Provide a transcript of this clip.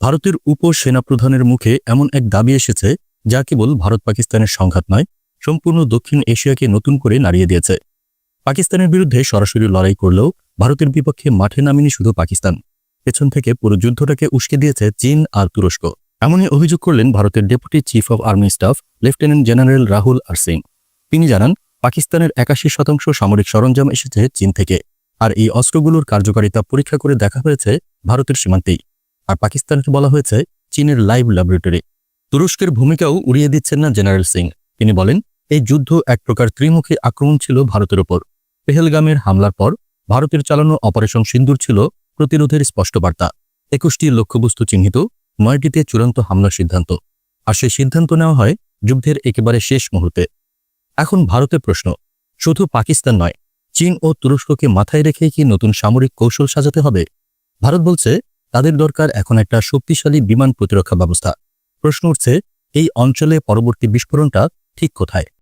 ভারতের উপ সেনাপ্রধানের মুখে এমন এক দাবি এসেছে, যা কেবল ভারত পাকিস্তানের সংঘাত নয়, সম্পূর্ণ দক্ষিণ এশিয়াকে নতুন করে নাড়িয়ে দিয়েছে। পাকিস্তানের বিরুদ্ধে সরাসরি লড়াই করলেও ভারতের বিপক্ষে মাঠে নামেনি শুধু পাকিস্তান। পেছন থেকে পুরো যুদ্ধটাকে উস্কে দিয়েছে চীন আর তুরস্ক। এমনই অভিযোগ করলেন ভারতের deputy chief of army staff, lieutenant general Rahul R Singh তিনি জানান, পাকিস্তানের একাশি শতাংশ সামরিক সরঞ্জাম এসেছে চীন থেকে। আর এই অস্ত্রগুলোর কার্যকারিতা পরীক্ষা করে দেখা হয়েছে ভারতের সীমান্তেই। আর পাকিস্তানকে বলা হয়েছে চীনের লাইভ ল্যাবরেটরি। তুরস্কের ভূমিকাও উড়িয়ে দিচ্ছেন না জেনারেল সিং। তিনি বলেন, এই যুদ্ধ এক প্রকার ত্রিমুখী আক্রমণ ছিল ভারতের ওপর পেহেলগামের হামলার পর ভারতের চালানো অপারেশন সিন্দুর ছিল প্রতিরোধের স্পষ্ট বার্তা। একুশটি লক্ষ্যবস্তু চিহ্নিত, নয়টিতে চূড়ান্ত হামলার সিদ্ধান্ত। আর সেই সিদ্ধান্ত নেওয়া হয় যুদ্ধের একেবারে শেষ মুহূর্তে। এখন ভারতের প্রশ্ন, শুধু পাকিস্তান নয়, চীন ও তুরস্ককে মাথায় রেখে কি নতুন সামরিক কৌশল সাজাতে হবে? ভারত বলছে তাদের দরকার এখন একটা শক্তিশালী বিমান প্রতিরক্ষা ব্যবস্থা। প্রশ্ন উঠছে, এই অঞ্চলে পরবর্তী বিস্ফোরণটা ঠিক কোথায়?